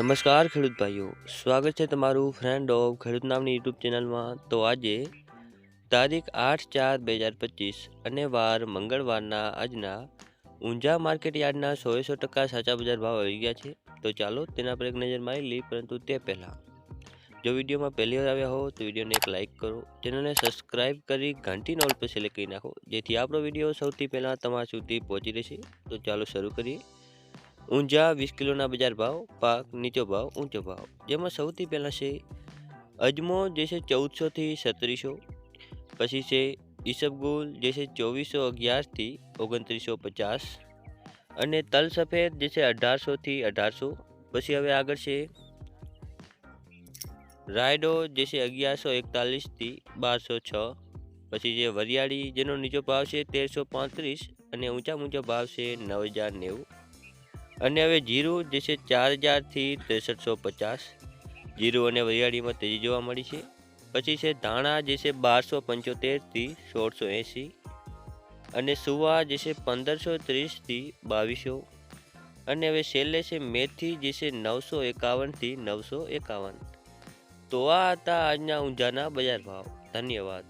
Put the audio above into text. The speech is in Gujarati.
નમસ્કાર ખેડૂત ભાઈઓ, સ્વાગત છે તમારું ફ્રેન્ડ ઓફ ખેડૂત નામની યુટ્યુબ ચેનલમાં તો આજે તારીખ આઠ ચાર બે હજાર પચીસ અને વાર મંગળવારના આજના ઊંઝા માર્કેટ યાર્ડના સો સો ટકા સાચા બજાર ભાવ આવી ગયા છે. તો ચાલો તેના પર એક નજર મારી લઈ પરંતુ તે પહેલાં જો વિડીયોમાં પહેલી વાર આવ્યા હો, તો વિડીયોને એક લાઇક કરો. ચેનલને સબસ્ક્રાઇબ કરી ઘંટી નોલ પર સિલેક્ટ કરી નાખો, જેથી આપણો વીડિયો સૌથી પહેલાં તમારા સુધી પહોંચી રહેશે. તો ચાલો શરૂ કરીએ. ઊંઝા વીસ કિલોના બજાર ભાવ, પાક નીચો ભાવ, ઊંચો ભાવ. જેમાં સૌથી પહેલાં છે અજમો, જે છે ચૌદસોથી સત્રીસો પછી છે ઈસબગુલ, જે છે ચોવીસો અગિયારથી ઓગણત્રીસો પચાસ. અને તલ સફેદ, જે છે અઢારસોથી અઢારસો. પછી હવે આગળ છે રાયડો, જે છે અગિયારસો એકતાલીસથી બારસો છ. પછી જે વરિયાળી, જેનો નીચો ભાવ છે તેરસો પાંત્રીસ અને ઊંચા ઊંચો ભાવ છે નવ હજાર નેવું. અને હવે જીરું જે છે ચાર હજારથી ત્રેસઠસો પચાસ. જીરું અને વરિયાળીમાં તેજી જોવા મળી છે. પછી છે ધાણા જે છે બારસો પંચોતેરથી સોળસો એંસી. અને સુવા જે છે પંદરસો ત્રીસથી બાવીસો. અને હવે છેલ્લે છે મેથી જે છે નવસો એકાવનથી નવસો એકાવન. તો આ હતા આજના ઊંઝાના બજાર ભાવ. ધન્યવાદ.